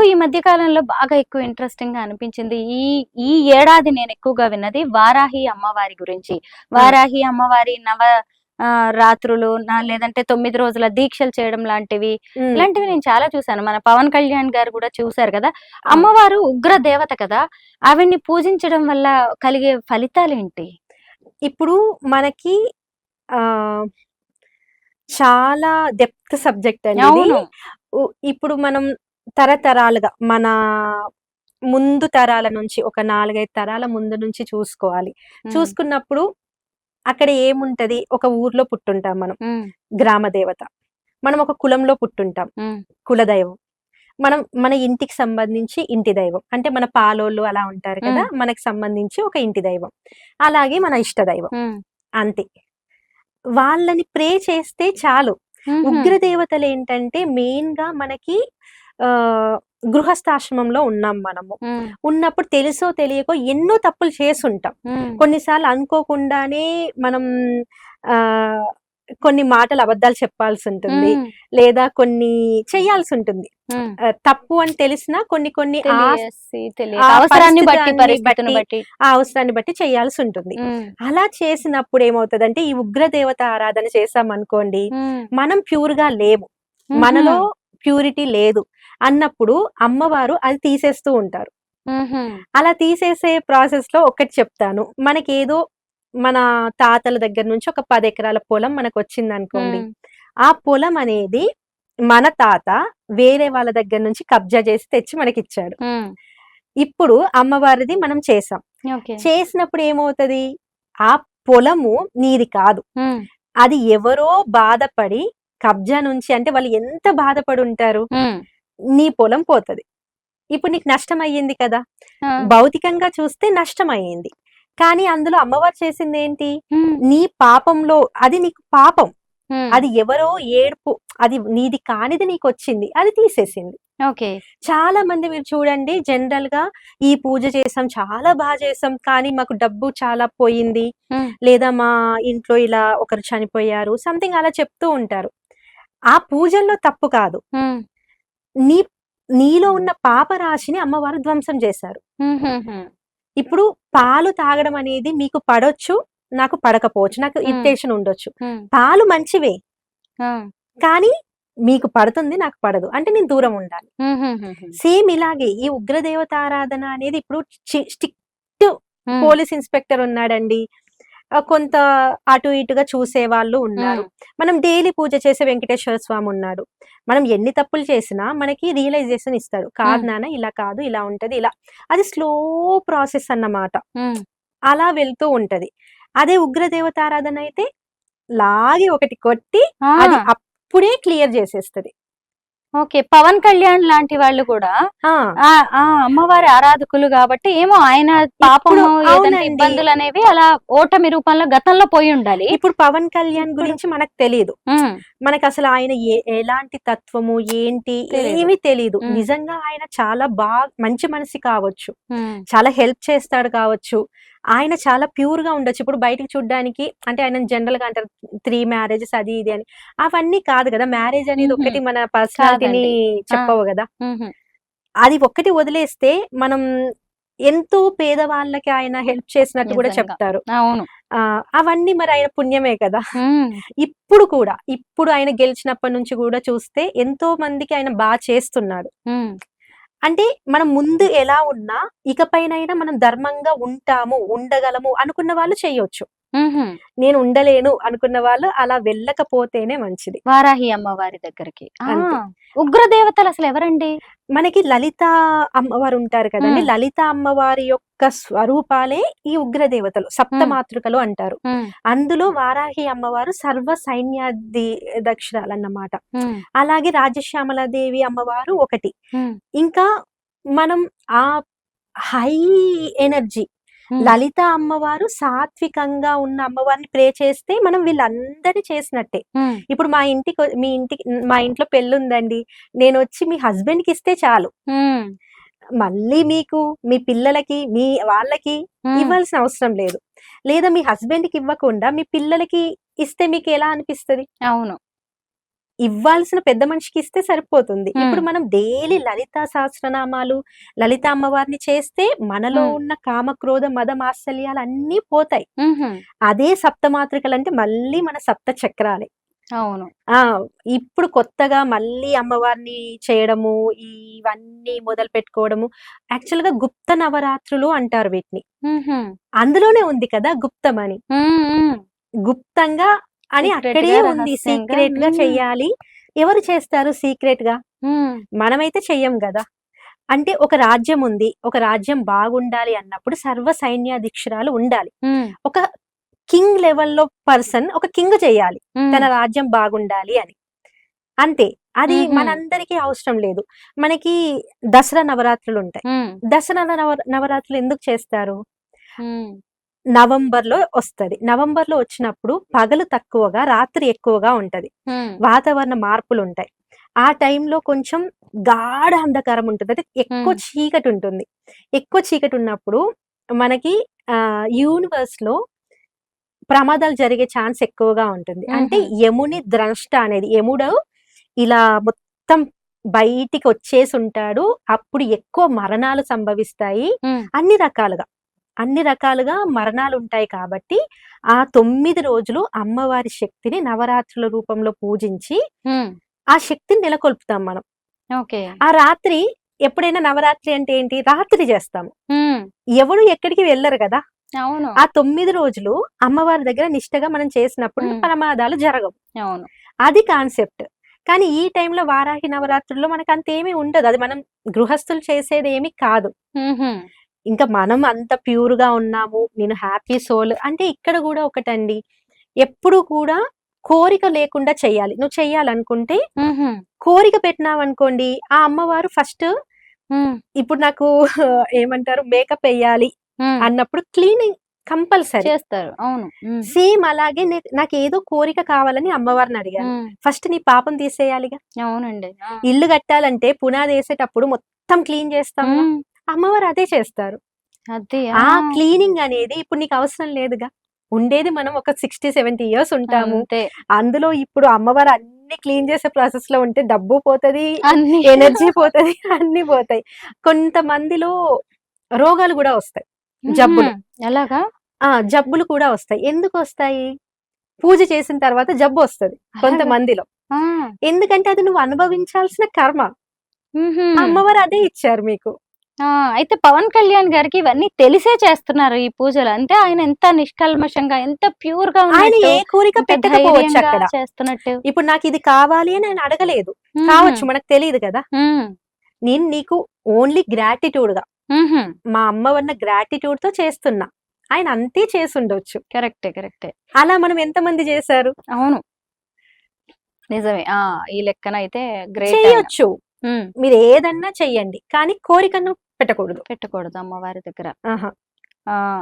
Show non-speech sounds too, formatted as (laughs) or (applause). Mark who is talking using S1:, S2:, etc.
S1: నాకు ఈ మధ్య కాలంలో బాగా ఎక్కువ ఇంట్రెస్టింగ్గా అనిపించింది. ఈ ఈ ఏడాది నేను ఎక్కువగా విన్నది వారాహి అమ్మవారి గురించి. వారాహి అమ్మవారి నవ రాత్రులు నా లేదంటే తొమ్మిది రోజుల దీక్షలు చేయడం లాంటివి. ఇలాంటివి నేను చాలా చూసాను మన పవన్ కళ్యాణ్ గారు కూడా చూసారు కదా. అమ్మవారు ఉగ్ర దేవత కదా. ఆవిడ్ని పూజించడం వల్ల కలిగే ఫలితాలు ఏంటి?
S2: ఇప్పుడు మనకి ఆ చాలా డెప్త్ సబ్జెక్ట్ అండి ఇప్పుడు మనం తరతరాలుగా మన ముందు తరాల నుంచి ఒక నాలుగైదు తరాల ముందు నుంచి చూసుకోవాలి. చూసుకున్నప్పుడు అక్కడ ఏముంటది? ఒక ఊర్లో పుట్టుంటాం మనం. గ్రామ దేవత. మనం ఒక కులంలో పుట్టుంటాం.
S1: ఉమ్,
S2: కులదైవం. మనం మన ఇంటికి సంబంధించి ఇంటి దైవం. అంటే మన పాలోళ్ళు అలా ఉంటారు కదా మనకి సంబంధించి ఒక ఇంటి దైవం. అలాగే మన ఇష్ట దైవం. అంతే. వాళ్ళని ప్రే చేస్తే చాలు. ఉగ్ర దేవతలు ఏంటంటే మెయిన్గా మనకి గృహస్థాశ్రమంలో ఉన్నాం మనము. ఉన్నప్పుడు తెలుసో తెలియకో ఎన్నో తప్పులు చేసుంటాం కొన్నిసార్లు అనుకోకుండానే మనం ఆ కొన్ని మాటలు అబద్ధాలు చెప్పాల్సి ఉంటుంది. లేదా కొన్ని చేయాల్సి ఉంటుంది. తప్పు అని తెలిసినా కొన్ని కొన్ని
S1: అవసరాన్ని బట్టి
S2: ఆ అవసరాన్ని బట్టి చేయాల్సి ఉంటుంది. అలా చేసినప్పుడు ఏమవుతుందంటే ఈ ఉగ్ర దేవత ఆరాధన చేసాం అనుకోండి మనం ప్యూర్గా లేము మనలో ప్యూరిటీ లేదు. అన్నప్పుడు అమ్మవారు అది తీసేస్తూ ఉంటారు. అలా తీసేసే ప్రాసెస్లో ఒకటి చెప్తాను. మనకి ఏదో మన తాతల దగ్గర నుంచి ఒక పది ఎకరాల పొలం మనకు వచ్చింది అనుకోండి ఆ పొలం అనేది మన తాత వేరే వాళ్ళ దగ్గర నుంచి కబ్జా చేసి తెచ్చి మనకి ఇచ్చాడు ఇప్పుడు అమ్మవారిది మనం చేసాం. చేసినప్పుడు ఏమవుతది? ఆ పొలము నీది కాదు. అది ఎవరో బాధపడి కబ్జా నుంచి అంటే వాళ్ళు ఎంత బాధపడి ఉంటారు నీ పొలం పోతది. ఇప్పుడు నీకు నష్టం అయ్యింది కదా భౌతికంగా చూస్తే నష్టం అయ్యింది కానీ అందులో అమ్మవారు చేసింది ఏంటి నీ పాపంలో అది నీకు పాపం. అది ఎవరో ఏడుపు అది నీది కానిది నీకు వచ్చింది అది తీసేసింది.
S1: ఓకే.
S2: చాలా మంది మీరు చూడండి జనరల్గా ఈ పూజ చేసాం చాలా బాగా చేసాం కానీ మాకు డబ్బు చాలా పోయింది. లేదా మా ఇంట్లో ఇలా ఒకరు చనిపోయారు సంథింగ్ అలా చెప్తూ ఉంటారు. ఆ పూజల్లో తప్పు కాదు. నీ నీలో ఉన్న పాపరాశిని అమ్మవారు ధ్వంసం చేశారు. ఇప్పుడు పాలు తాగడం అనేది మీకు పడొచ్చు నాకు పడకపోవచ్చు నాకు. ఇరిటేషన్ ఉండొచ్చు. పాలు మంచివే. కానీ మీకు పడుతుంది నాకు పడదు. అంటే నేను దూరం ఉండాలి. సేమ్ ఇలాగే ఈ ఉగ్రదేవత ఆరాధన అనేది ఇప్పుడు స్టిక్ పోలీస్ ఇన్స్పెక్టర్ ఉన్నాడండి. కొంత అటు ఇటుగా చూసే వాళ్ళు ఉన్నారు. మనం డైలీ పూజ చేసే వెంకటేశ్వర స్వామి ఉన్నాడు. మనం ఎన్ని తప్పులు చేసినా మనకి రియలైజేషన్ ఇస్తాడు. కాదు నాన్న ఇలా కాదు ఇలా ఉంటది ఇలా. అది స్లో ప్రాసెస్ అన్నమాట. అలా వెళ్తూ ఉంటది. అదే ఉగ్రదేవత ఆరాధన అయితే లాగి ఒకటి కొట్టి అది అప్పుడే క్లియర్ చేసేస్తది.
S1: ఓకే పవన్ కళ్యాణ్ లాంటి వాళ్ళు కూడా అమ్మవారి ఆరాధకులు కాబట్టి ఏమో ఆయన పాపము
S2: అవునండి.
S1: ఇబ్బందులు అనేవి అలా ఓటమి రూపంలో గతంలో పోయి ఉండాలి.
S2: ఇప్పుడు పవన్ కళ్యాణ్ గురించి మనకు తెలియదు మనకు అసలు ఆయన ఎలాంటి తత్వము ఏంటి. ఏమీ తెలియదు. నిజంగా ఆయన చాలా బాగా మంచి మనిషి కావచ్చు. చాలా హెల్ప్ చేస్తాడు కావచ్చు. ఆయన చాలా ప్యూర్గా ఉండొచ్చు. ఇప్పుడు బయటికి చూడడానికి అంటే ఆయన జనరల్గా అంటారు త్రీ మ్యారేజెస్ అది ఇది అని. అవన్నీ కాదు కదా. మ్యారేజ్ అనేది. ఒకటి మన పర్సనాలిటీని. చెప్పవు కదా. అది ఒక్కటి వదిలేస్తే మనం ఎంతో పేదవాళ్ళకి ఆయన హెల్ప్ చేసినట్టు కూడా. చెప్తారు.
S1: అవును.
S2: అవన్నీ మరి ఆయన పుణ్యమే కదా. ఇప్పుడు కూడా ఇప్పుడు ఆయన గెలిచినప్పటి నుంచి కూడా చూస్తే ఎంతో మందికి ఆయన బాగా చేస్తున్నాడు. అంటే మనం ముందు ఎలా ఉన్నా ఇకపైనైనా మనం ధర్మంగా ఉంటాము ఉండగలము అనుకున్న వాళ్ళు చేయొచ్చు. నేను ఉండలేను అనుకున్న వాళ్ళు అలా వెళ్ళకపోతేనే మంచిది.
S1: వారాహి అమ్మవారి దగ్గరికి. ఆ,
S2: అంతే.
S1: ఉగ్ర దేవతలు అసలు ఎవరండి?
S2: మనకి లలిత అమ్మవారు ఉంటారు కదండి. లలిత అమ్మవారి యొక్క స్వరూపాలే ఈ ఉగ్ర దేవతలు సప్తమాతృకలు అంటారు. అందులో వారాహి అమ్మవారు సర్వ సైన్యాది దక్షిణాలన్నమాట.
S1: ఉమ్,
S2: అలాగే రాజశ్యామలాదేవి అమ్మవారు ఒకటి. ఇంకా మనం ఆ హై ఎనర్జీ. లలిత అమ్మవారు సాత్వికంగా ఉన్న అమ్మవారిని ప్రే చేస్తే మనం వీళ్ళందరినీ చేసినట్టే. ఇప్పుడు మా ఇంటికి మీ ఇంటికి మా ఇంట్లో పెళ్ళి ఉందండి నేను వచ్చి మీ హస్బెండ్కి ఇస్తే చాలు. మళ్ళీ మీకు మీ పిల్లలకి మీ వాళ్ళకి. ఇవ్వాల్సిన అవసరం లేదు. లేదా మీ హస్బెండ్కి ఇవ్వకుండా మీ పిల్లలకి ఇస్తే మీకు ఎలా అనిపిస్తది?
S1: అవును.
S2: ఇవ్వాల్సిన పెద్ద మనిషికి ఇస్తే సరిపోతుంది. ఇప్పుడు మనం డైలీ లలిత సహస్రనామాలు లలిత అమ్మవారిని చేస్తే మనలో. ఉన్న కామ క్రోధ మద మాత్సల్యాలు అన్నీ పోతాయి. అదే సప్తమాత్రికలు అంటే మళ్ళీ మన సప్త చక్రాలే
S1: అవును
S2: ఆ ఇప్పుడు కొత్తగా మళ్ళీ అమ్మవారిని చేయడము ఇవన్నీ మొదలు పెట్టుకోవడము యాక్చువల్గా గుప్త నవరాత్రులు అంటారు వీటిని. అందులోనే ఉంది కదా గుప్తం అని. గుప్తంగా అని అక్కడే ఉంది.
S1: సీక్రెట్గా.
S2: చెయ్యాలి ఎవరు చేస్తారు
S1: సీక్రెట్గా.
S2: మనమైతే చెయ్యం కదా అంటే ఒక రాజ్యం ఉంది ఒక రాజ్యం బాగుండాలి అన్నప్పుడు సర్వ సైన్యాధీక్షరాలు ఉండాలి. ఒక కింగ్ లెవెల్లో పర్సన్ ఒక కింగ్ చేయాలి. తన రాజ్యం బాగుండాలి అని అంతే అది. మనందరికీ అవసరం లేదు మనకి దసరా నవరాత్రులు ఉంటాయి. దసరా నవ నవరాత్రులు ఎందుకు చేస్తారు
S1: మ్మ్.
S2: నవంబర్లో వస్తది నవంబర్లో వచ్చినప్పుడు పగలు తక్కువగా రాత్రి ఎక్కువగా ఉంటది. వాతావరణ మార్పులు ఉంటాయి ఆ టైంలో కొంచెం గాఢ అంధకారం ఉంటుంది అంటే ఎక్కువ. చీకటి ఉంటుంది ఎక్కువ చీకటి ఉన్నప్పుడు మనకి ఆ యూనివర్స్లో ప్రమాదాలు జరిగే ఛాన్స్ ఎక్కువగా ఉంటుంది అంటే. యముని ద్రష్ట అనేది యముడు ఇలా మొత్తం బయటికి వచ్చేసి ఉంటాడు అప్పుడు ఎక్కువ మరణాలు సంభవిస్తాయి. అన్ని రకాలుగా అన్ని రకాలుగా మరణాలు ఉంటాయి కాబట్టి ఆ తొమ్మిది రోజులు అమ్మవారి శక్తిని నవరాత్రుల రూపంలో పూజించి. ఆ శక్తిని నెలకొల్పుతాం మనం.
S1: ఓకే.
S2: ఆ రాత్రి ఎప్పుడైనా నవరాత్రి అంటే ఏంటి? రాత్రి చేస్తాము. ఎవరు ఎక్కడికి వెళ్ళరు కదా?
S1: అవును.
S2: ఆ తొమ్మిది రోజులు అమ్మవారి దగ్గర నిష్టగా మనం చేసినప్పుడు. ప్రమాదాలు జరగవు.
S1: అవును.
S2: అది కాన్సెప్ట్. కానీ ఈ టైంలో వారాహి నవరాత్రుల్లో మనకు అంతేమీ ఉండదు. అది మనం గృహస్థులు చేసేది ఏమీ కాదు. ఇంకా మనం అంత ప్యూర్గా ఉన్నాము నేను హ్యాపీ సోల్ అంటే ఇక్కడ కూడా ఒకటండి ఎప్పుడు కూడా కోరిక లేకుండా చెయ్యాలి నువ్వు చెయ్యాలనుకుంటే. కోరిక పెట్టినావు అనుకోండి ఆ అమ్మవారు ఫస్ట్. ఇప్పుడు నాకు (laughs) ఏమంటారు మేకప్ వేయాలి. అన్నప్పుడు క్లీనింగ్ కంపల్సరీ
S1: చేస్తారు అవును.
S2: సేమ్ అలాగే నాకు ఏదో కోరిక కావాలని అమ్మవారిని అడిగాను. ఫస్ట్ నీ పాపం తీసేయాలిగా
S1: అవునండి.
S2: ఇల్లు కట్టాలంటే పునాది వేసేటప్పుడు మొత్తం క్లీన్ చేస్తాం
S1: మ్మ్.
S2: అమ్మవారు అదే చేస్తారు.
S1: అది
S2: ఆ క్లీనింగ్ అనేది ఇప్పుడు నీకు అవసరం లేదుగా. ఉండేది మనం ఒక సిక్స్టీ సెవెంటీ ఇయర్స్ ఉంటాము. అందులో ఇప్పుడు అమ్మవారు అన్ని క్లీన్ చేసే ప్రాసెస్లో ఉంటే డబ్బు పోతది
S1: అన్ని.
S2: ఎనర్జీ పోతది అన్ని పోతాయి. కొంతమందిలో రోగాలు కూడా వస్తాయి. జబ్బులు.
S1: ఎలాగా?
S2: ఆ జబ్బులు కూడా వస్తాయి. ఎందుకు వస్తాయి? పూజ చేసిన తర్వాత జబ్బు వస్తది కొంతమందిలో. ఎందుకంటే అది నువ్వు అనుభవించాల్సిన కర్మ. అమ్మవారు అదే ఇచ్చారు మీకు.
S1: అయితే పవన్ కళ్యాణ్ గారికి ఇవన్నీ తెలిసే చేస్తున్నారు ఈ పూజలు. అంటే ఆయన ఎంత నిష్కల్మషంగా ఎంత ప్యూర్గా
S2: ఆయన ఏ కోరిక
S1: ఎంత
S2: పెట్టకపోవచ్చు అక్కడ.
S1: చేస్తున్నట్టు.
S2: ఇప్పుడు నాకు ఇది కావాలి అని ఆయన అడగలేదు. కావచ్చు మనకు తెలియదు కదా. నేను నీకు ఓన్లీ
S1: గ్రాటిట్యూడ్గా.
S2: మా అమ్మ వన్న గ్రాటిట్యూడ్తో చేస్తున్నా. ఆయన అంతే చేసి ఉండొచ్చు
S1: కరెక్టే కరెక్టే.
S2: అలా మనం ఎంతమంది చేశారు?
S1: అవును. నిజమే. ఆ ఈ లెక్కన అయితే గ్రేట్
S2: చేయొచ్చు. మీరు ఏదన్నా చెయ్యండి. కానీ కోరికను పెట్టకూడదు.
S1: పెట్టకూడదు అమ్మవారి దగ్గర.